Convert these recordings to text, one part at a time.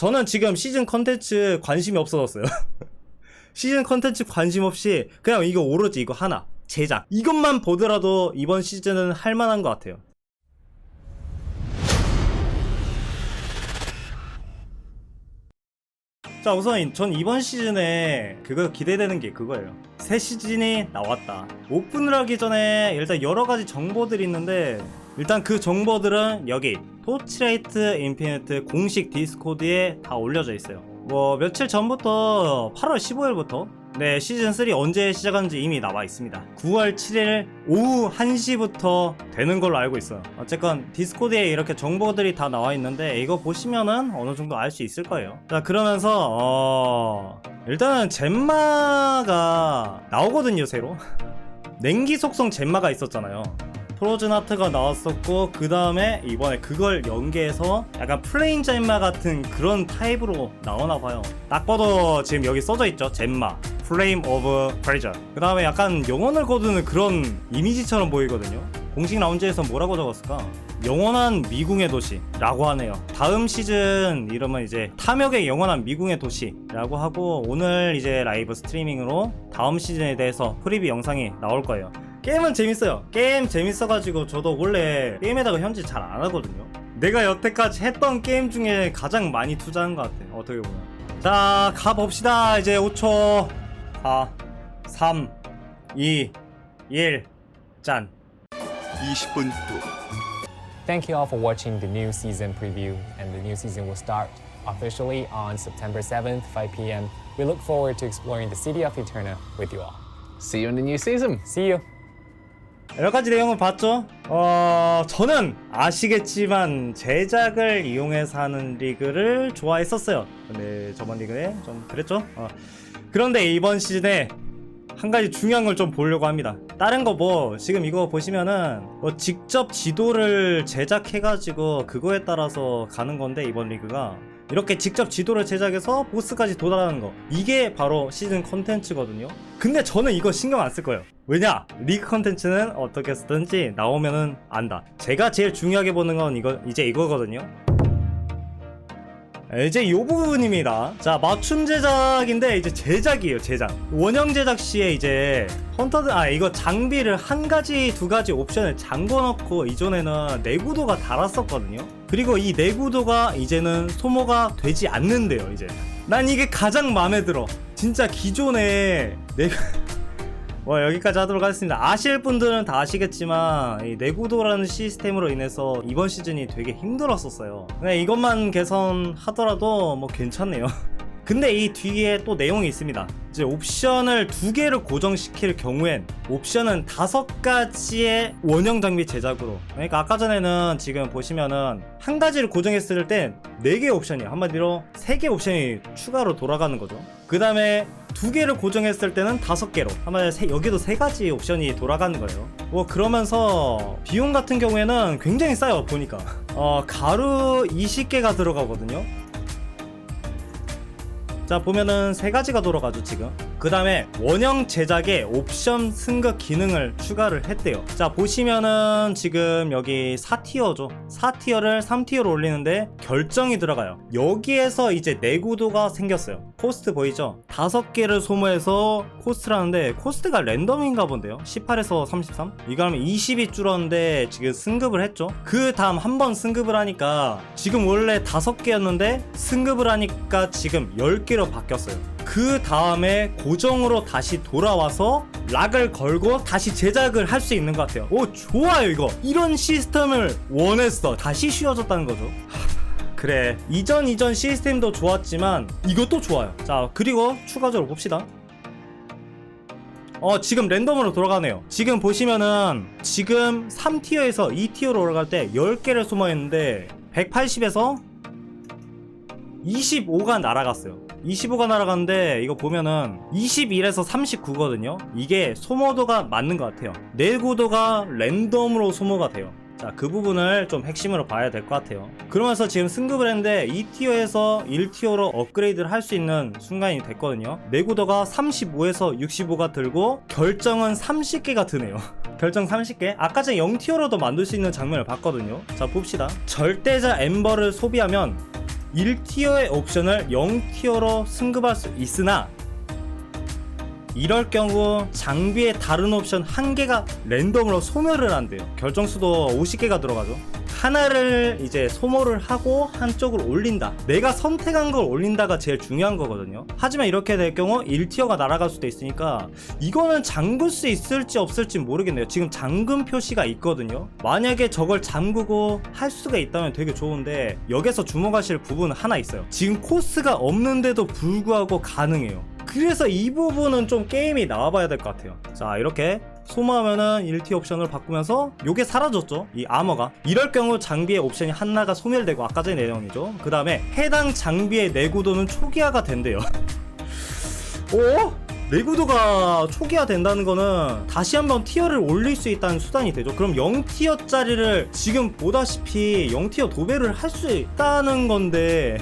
저는 지금 시즌 컨텐츠 관심이 없어졌어요. 시즌 컨텐츠 관심 없이 그냥 이거 오로지 이거 하나 제작 이것만 보더라도 이번 시즌은 할만한 것 같아요. 자 우선 전 이번 시즌에 그거 기대되는 게 그거예요 새 시즌이 나왔다 오픈을 하기 전에 일단 여러 가지 정보들이 있는데 일단 그 정보들은 여기 토치레이트 인피니트 공식 디스코드에 다 올려져 있어요. 뭐 며칠 전부터 8월 15일부터 네 시즌 3 언제 시작하는지 이미 나와 있습니다. 9월 7일 오후 1시부터 되는 걸로 알고 있어요. 어쨌건 디스코드에 이렇게 정보들이 다 나와 있는데 이거 보시면은 어느 정도 알 수 있을 거예요. 자 그러면서 어 일단은 젠마가 나오거든요 새로. 냉기 속성 젠마가 있었잖아요 프로즌 하트가 나왔었고 그 다음에 이번에 그걸 연계해서 약간 플레인 젠마 같은 그런 타입으로 나오나 봐요. 딱 봐도 지금 여기 써져 있죠? 젠마. 플레임 오브 프레저 그 다음에 약간 영혼을 거두는 그런 이미지처럼 보이거든요. 공식 라운지에서 뭐라고 적었을까? 영원한 미궁의 도시라고 하네요. 다음 시즌 이름은 이제 탐욕의 영원한 미궁의 도시라고 하고 오늘 이제 라이브 스트리밍으로 다음 시즌에 대해서 프리뷰 영상이 나올 거예요 게임은 재밌어요. 게임 재밌어가지고 저도 원래 게임에다가 현질 잘 안 하거든요. 내가 여태까지 했던 게임 중에 가장 많이 투자한 것 같아. 어떻게 보면. 자, 가봅시다. 이제 5초. 4, 3, 2, 1. 짠. 20분 후 Thank you all for watching the new season preview, and the new season will start officially on September 7th, 5 p.m. We look forward to exploring the city of Eterna with you all. See you in the new season. See you! 여러 가지 내용을 봤죠? 어, 저는 아시겠지만 제작을 이용해서 하는 리그를 좋아했었어요. 근데 저번 리그에 좀 그랬죠? 어. 그런데 이번 시즌에 한 가지 중요한 걸 좀 보려고 합니다. 다른 거 뭐 지금 이거 보시면은 뭐 직접 지도를 제작해 가지고 그거에 따라서 가는 건데 이번 리그가 이렇게 직접 지도를 제작해서 보스까지 도달하는 거 이게 바로 시즌 컨텐츠거든요. 근데 저는 이거 신경 안 쓸 거예요. 왜냐? 리그 컨텐츠는 어떻게 쓰든지 나오면은 안다. 제가 제일 중요하게 보는 건 이거 이제 이거거든요. 이제 이 부분입니다. 자, 맞춤 제작인데 이제 제작이에요, 제작. 원형 제작 시에 이제 헌터드 아 이거 장비를 한 가지 두 가지 옵션을 잠궈 놓고 이전에는 내구도가 달았었거든요. 그리고 이 내구도가 이제는 소모가 되지 않는데요, 이제. 난 이게 가장 마음에 들어. 진짜 기존에 내가 뭐 여기까지 하도록 하겠습니다. 아실 분들은 다 아시겠지만 이 내구도라는 시스템으로 인해서 이번 시즌이 되게 힘들었었어요. 근데 이것만 개선하더라도 뭐 괜찮네요. 근데 이 뒤에 또 내용이 있습니다. 이제 옵션을 두 개를 고정시킬 경우엔 옵션은 다섯 가지의 원형 장비 제작으로. 그러니까 아까 전에는 지금 보시면은 한 가지를 고정했을 땐 네개 옵션이 한마디로 세개 옵션이 추가로 돌아가는 거죠. 그 다음에 두 개를 고정했을 때는 다섯 개로 한마디로 세- 여기도 세 가지 옵션이 돌아가는 거예요. 뭐 그러면서 비용 같은 경우에는 굉장히 싸요 보니까. 어 가루 20개가 들어가거든요. 자 보면은 세 가지가 돌아가죠 지금 그 다음에 원형 제작에 옵션 승급 기능을 추가를 했대요. 자 보시면은 지금 여기 4티어죠. 4티어를 3티어로 올리는데 결정이 들어가요. 여기에서 이제 내구도가 생겼어요. 코스트 보이죠? 다섯 개를 소모해서 코스트라는데 코스트가 랜덤인가 본데요. 18에서 33 이거 하면 20이 줄었는데 지금 승급을 했죠. 그 다음 한 번 승급을 하니까 지금 원래 다섯 개였는데 승급을 하니까 지금 10개로 바뀌었어요 그 다음에 고정으로 다시 돌아와서 락을 걸고 다시 제작을 할 수 있는 것 같아요. 오 좋아요 이거. 이런 시스템을 원했어. 다시 쉬워졌다는 거죠. 그래. 이전 이전 시스템도 좋았지만 이것도 좋아요. 자 그리고 추가적으로 봅시다. 어 지금 랜덤으로 돌아가네요. 지금 보시면은 지금 3티어에서 2티어로 올라갈 때 10개를 소모했는데 180에서 25가 날아갔어요 25가 날아갔는데 이거 보면은 21에서 39거든요 이게 소모도가 맞는 것 같아요 내구도가 랜덤으로 소모가 돼요 자, 그 부분을 좀 핵심으로 봐야 될 것 같아요. 그러면서 지금 승급을 했는데 2티어에서 1티어로 업그레이드를 할 수 있는 순간이 됐거든요. 내구도가 35에서 65가 들고 결정은 30개가 드네요. 결정 30개? 아까 전에 0티어로도 만들 수 있는 장면을 봤거든요. 자, 봅시다. 절대자 엠버를 소비하면 1티어의 옵션을 0티어로 승급할 수 있으나 이럴 경우 장비의 다른 옵션 한 개가 랜덤으로 소멸을 한대요. 결정수도 50개가 들어가죠. 하나를 이제 소모를 하고 한쪽을 올린다. 내가 선택한 걸 올린다가 제일 중요한 거거든요. 하지만 이렇게 될 경우 1티어가 날아갈 수도 있으니까 이거는 잠글 수 있을지 없을지 모르겠네요. 지금 잠금 표시가 있거든요. 만약에 저걸 잠그고 할 수가 있다면 되게 좋은데 여기서 주목하실 부분은 하나 있어요. 지금 코스가 없는데도 불구하고 가능해요. 그래서 이 부분은 좀 게임이 나와봐야 될 것 같아요. 자, 이렇게 소모하면은 1티 옵션을 바꾸면서 요게 사라졌죠. 이 아머가. 이럴 경우 장비의 옵션이 하나가 소멸되고 아까 전에 내용이죠. 그 다음에 해당 장비의 내구도는 초기화가 된대요. 오? 내구도가 초기화 된다는 거는 다시 한번 티어를 올릴 수 있다는 수단이 되죠. 그럼 0티어짜리를 지금 보다시피 0티어 도배를 할 수 있다는 건데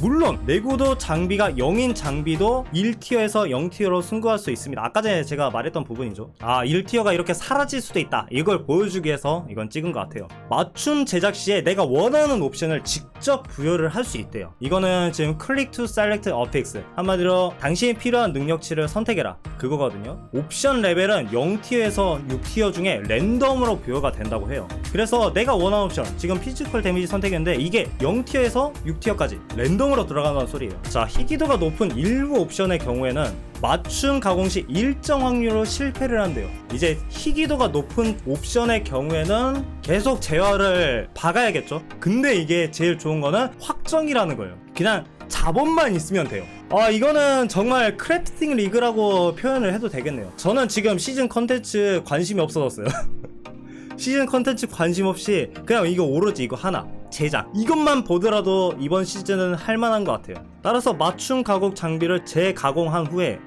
물론 내구도 장비가 0인 장비도 1티어에서 0티어로 승부할 수 있습니다. 아까 전에 제가 말했던 부분이죠. 아 1티어가 이렇게 사라질 수도 있다. 이걸 보여주기 위해서 이건 찍은 것 같아요. 맞춤 제작 시에 내가 원하는 옵션을 직접 부여를 할 수 있대요. 이거는 지금 클릭 투 셀렉트 어픽스 한마디로 당신이 필요한 능력치를 선택해라 그거거든요. 옵션 레벨은 0티어에서 6티어 중에 랜덤으로 부여가 된다고 해요. 그래서 내가 원하는 옵션 지금 피지컬 데미지 선택했는데 이게 0티어에서 6티어까지 랜덤 으로 들어간다는 소리예요. 자 희귀도가 높은 일부 옵션의 경우에는 맞춤 가공 시 일정 확률로 실패를 한대요. 이제 희귀도가 높은 옵션의 경우에는 계속 제어를 박아야겠죠. 근데 이게 제일 좋은 거는 확정이라는 거예요. 그냥 자본만 있으면 돼요. 아 이거는 정말 크래프팅 리그라고 표현을 해도 되겠네요. 저는 지금 시즌 컨텐츠 관심이 없어졌어요. 시즌 컨텐츠 관심 없이 그냥 이거 오로지 이거 하나 제작. 이것만 보더라도 이번 시즌은 할만한 것 같아요. 따라서 맞춤 가공 장비를 재가공한 후에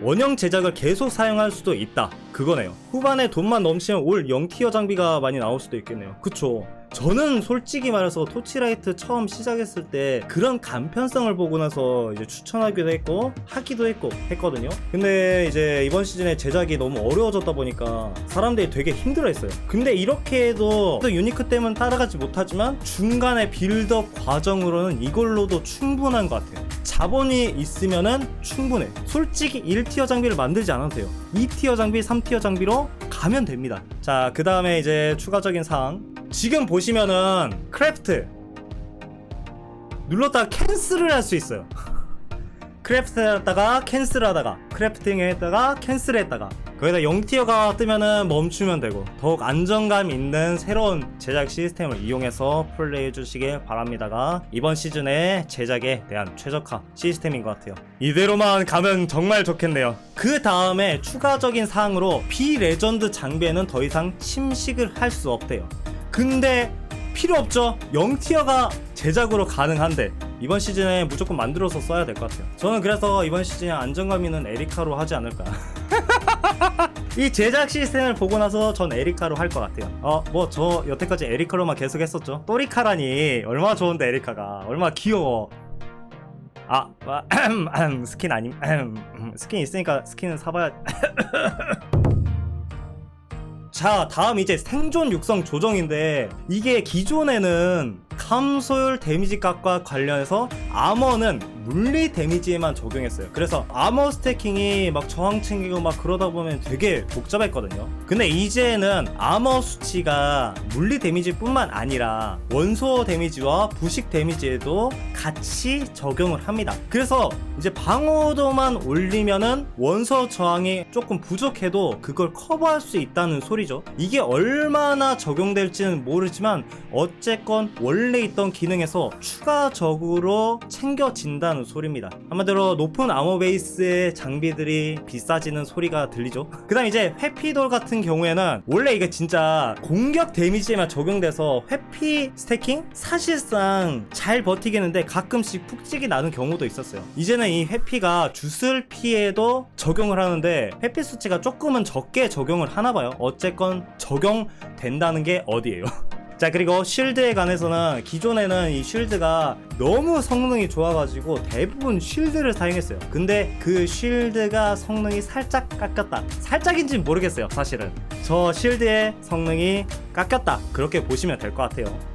원형 제작을 계속 사용할 수도 있다. 그거네요. 후반에 돈만 넘치면 올 0티어 장비가 많이 나올 수도 있겠네요. 그쵸 저는 솔직히 말해서 토치라이트 처음 시작했을 때 그런 간편성을 보고 나서 이제 추천하기도 했고 하기도 했고 했거든요. 근데 이제 이번 시즌에 제작이 너무 어려워졌다 보니까 사람들이 되게 힘들어했어요. 근데 이렇게 해도 또 유니크 때문에 따라가지 못하지만 중간에 빌드업 과정으로는 이걸로도 충분한 것 같아요. 자본이 있으면은 충분해. 솔직히 1티어 장비를 만들지 않아도 돼요. 2티어 장비 3티어 장비로 가면 됩니다. 자 그 다음에 이제 추가적인 사항 지금 보시면은 크래프트 눌렀다가 캔슬을 할 수 있어요. 크래프트 했다가 캔슬 하다가 크래프팅 했다가 캔슬 했다가. 거기다 0티어가 뜨면은 멈추면 되고 더욱 안정감 있는 새로운 제작 시스템을 이용해서 플레이해 주시길 바랍니다가 이번 시즌의 제작에 대한 최적화 시스템인 것 같아요. 이대로만 가면 정말 좋겠네요. 그 다음에 추가적인 사항으로 비레전드 장비에는 더 이상 침식을 할 수 없대요 근데 필요 없죠. 0티어가 제작으로 가능한데 이번 시즌에 무조건 만들어서 써야 될 것 같아요. 저는 그래서 이번 시즌에 안정감 있는 에리카로 하지 않을까. 이 제작 시스템을 보고 나서 전 에리카로 할 것 같아요. 어 뭐 저 여태까지 에리카로만 계속 했었죠. 또리카라니. 얼마나 좋은데 에리카가. 얼마나 귀여워. 아, 아 스킨 아님 스킨 있으니까 스킨은 사봐야 자 다음 이제 생존 육성 조정인데 이게 기존에는 감소율 데미지 값과 관련해서 아머는 물리 데미지에만 적용했어요. 그래서 아머 스태킹이 막 저항 챙기고 막 그러다 보면 되게 복잡했거든요. 근데 이제는 아머 수치가 물리 데미지뿐만 아니라 원소 데미지와 부식 데미지에도 같이 적용을 합니다. 그래서 이제 방어도만 올리면은 원소 저항이 조금 부족해도 그걸 커버할 수 있다는 소리죠. 이게 얼마나 적용될지는 모르지만 어쨌건 원래 있던 기능에서 추가적으로 챙겨진다는 소리입니다. 한마디로 높은 아머 베이스의 장비들이 비싸지는 소리가 들리죠. 그 다음 이제 회피돌 같은 경우에는 원래 이게 진짜 공격 데미지에만 적용돼서 회피 스태킹? 사실상 잘 버티겠는데 가끔씩 푹찍이 나는 경우도 있었어요. 이제는 이 회피가 주술 피에도 적용을 하는데 회피 수치가 조금은 적게 적용을 하나 봐요. 어쨌건 적용된다는 게 어디예요? 자 그리고 쉴드에 관해서는 기존에는 이 쉴드가 너무 성능이 좋아가지고 대부분 쉴드를 사용했어요. 근데 그 쉴드가 성능이 살짝 깎였다. 살짝인지는 모르겠어요 사실은. 저 쉴드의 성능이 깎였다. 그렇게 보시면 될 것 같아요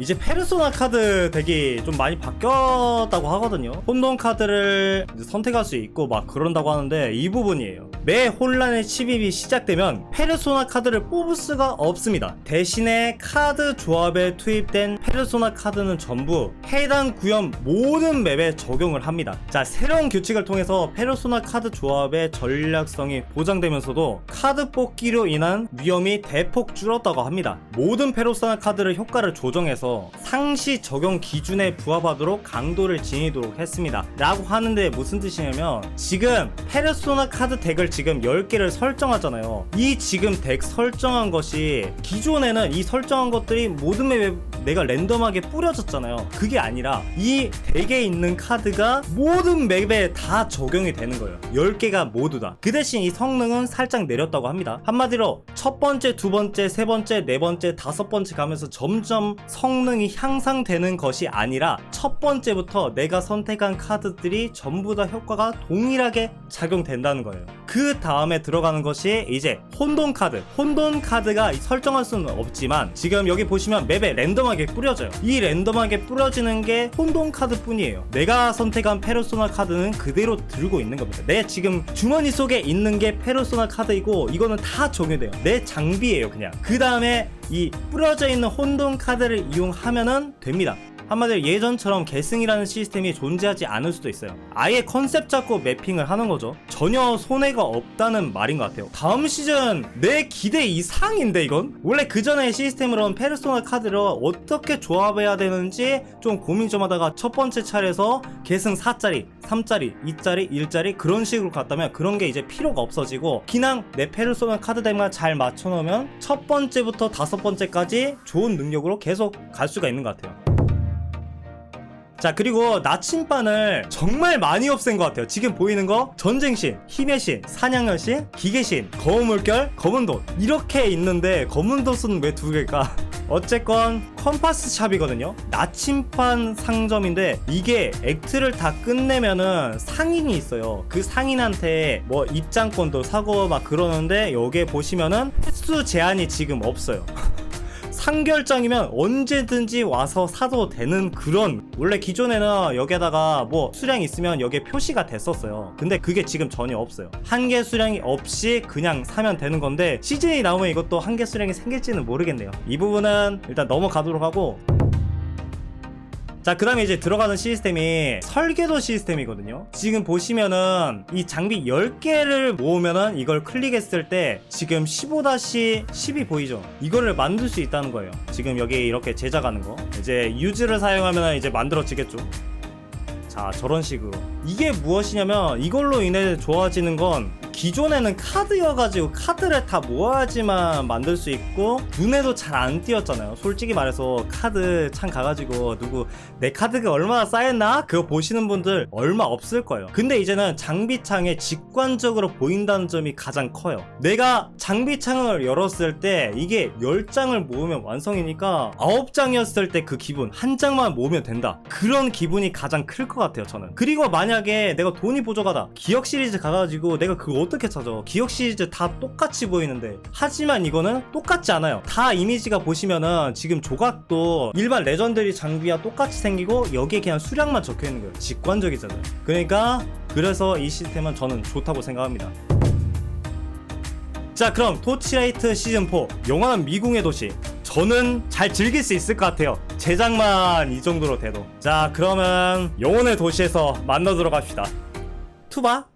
이제 페르소나 카드 덱이 좀 많이 바뀌었다고 하거든요. 혼돈 카드를 선택할 수 있고 막 그런다고 하는데 이 부분이에요. 매 혼란의 침입이 시작되면 페르소나 카드를 뽑을 수가 없습니다. 대신에 카드 조합에 투입된 페르소나 카드는 전부 해당 구역 모든 맵에 적용을 합니다. 자, 새로운 규칙을 통해서 페르소나 카드 조합의 전략성이 보장되면서도 카드 뽑기로 인한 위험이 대폭 줄었다고 합니다. 모든 페르소나 카드를 효과를 조정해서 상시 적용 기준에 부합하도록 강도를 지니도록 했습니다. 라고 하는데 무슨 뜻이냐면 지금 페르소나 카드 덱을 지금 10개를 설정하잖아요. 이 지금 덱 설정한 것이 기존에는 이 설정한 것들이 모든 맵에 내가 랜덤하게 뿌려졌잖아요. 그게 아니라 이 덱에 있는 카드가 모든 맵에 다 적용이 되는 거예요. 10개가 모두 다. 그 대신 이 성능은 살짝 내렸다고 합니다. 한마디로 첫 번째, 두 번째, 세 번째, 네 번째, 다섯 번째 가면서 점점 성능이 향상되는 것이 아니라 첫 번째부터 내가 선택한 카드들이 전부 다 효과가 동일하게 작용된다는 거예요. 그 다음에 들어가는 것이 이제 혼돈 카드. 혼돈 카드가 설정할 수는 없지만 지금 여기 보시면 맵에 랜덤하게 뿌려져요. 이 랜덤하게 뿌려지는 게 혼돈 카드 뿐이에요. 내가 선택한 페르소나 카드는 그대로 들고 있는 겁니다. 내 지금 주머니 속에 있는 게 페르소나 카드이고 이거는 다 적용돼요. 내 장비예요, 그냥. 그 다음에 이 뿌려져 있는 혼돈 카드를 이용하면은 됩니다. 한마디로 예전처럼 계승이라는 시스템이 존재하지 않을 수도 있어요. 아예 컨셉 잡고 매핑을 하는 거죠. 전혀 손해가 없다는 말인 것 같아요. 다음 시즌 내 기대 이상인데 이건? 원래 그 전에 시스템으로는 페르소나 카드를 어떻게 조합해야 되는지 좀 고민 좀 하다가 첫 번째 차례에서 계승 4짜리, 3짜리, 2짜리, 1짜리 그런 식으로 갔다면 그런 게 이제 필요가 없어지고 그냥 내 페르소나 카드 덱만 잘 맞춰놓으면 첫 번째부터 다섯 번째까지 좋은 능력으로 계속 갈 수가 있는 것 같아요. 자 그리고 나침반을 정말 많이 없앤 것 같아요. 지금 보이는 거? 전쟁신, 힘의 신, 사냥의 신, 기계신, 검은 물결, 검은 돛 이렇게 있는데 검은 돛은 왜두 개일까? 어쨌건 컴파스 샵이거든요. 나침반 상점인데 이게 액트를 다 끝내면은 상인이 있어요. 그 상인한테 뭐 입장권도 사고 막 그러는데 여기에 보시면은 횟수 제한이 지금 없어요 상결장이면 언제든지 와서 사도 되는 그런 원래 기존에는 여기에다가 뭐 수량이 있으면 여기에 표시가 됐었어요. 근데 그게 지금 전혀 없어요. 한개 수량이 없이 그냥 사면 되는 건데 시즌이 나오면 이것도 한개 수량이 생길지는 모르겠네요. 이 부분은 일단 넘어가도록 하고 자, 그 다음에 이제 들어가는 시스템이 설계도 시스템이거든요. 지금 보시면은 이 장비 10개를 모으면은 이걸 클릭했을 때 지금 15-10이 보이죠? 이거를 만들 수 있다는 거예요. 지금 여기 이렇게 제작하는 거. 이제 유즈를 사용하면 이제 만들어지겠죠. 자, 저런 식으로. 이게 무엇이냐면 이걸로 인해 좋아지는 건 기존에는 카드여가지고 카드를 다 모아야지만 만들 수 있고 눈에도 잘 안 띄었잖아요. 솔직히 말해서 카드 창 가가지고 누구 내 카드가 얼마나 쌓였나 그거 보시는 분들 얼마 없을 거예요. 근데 이제는 장비창에 직관적으로 보인다는 점이 가장 커요. 내가 장비창을 열었을 때 이게 10장을 모으면 완성이니까 9장이었을 때 그 기분 한 장만 모으면 된다. 그런 기분이 가장 클 것 같아요, 저는. 그리고 만약에 내가 돈이 부족하다. 기억 시리즈 가가지고 내가 그거 어떻게 찾아? 기억 시리즈 다 똑같이 보이는데. 하지만 이거는 똑같지 않아요. 다 이미지가 보시면은 지금 조각도 일반 레전더리 장비와 똑같이 생기고 여기에 그냥 수량만 적혀 있는 거예요. 직관적이잖아요. 그러니까 그래서 이 시스템은 저는 좋다고 생각합니다. 자 그럼 토치라이트 시즌4 영원한 미궁의 도시 저는 잘 즐길 수 있을 것 같아요 제작만 이 정도로 돼도 자 그러면 영혼의 도시에서 만나도록 합시다 투바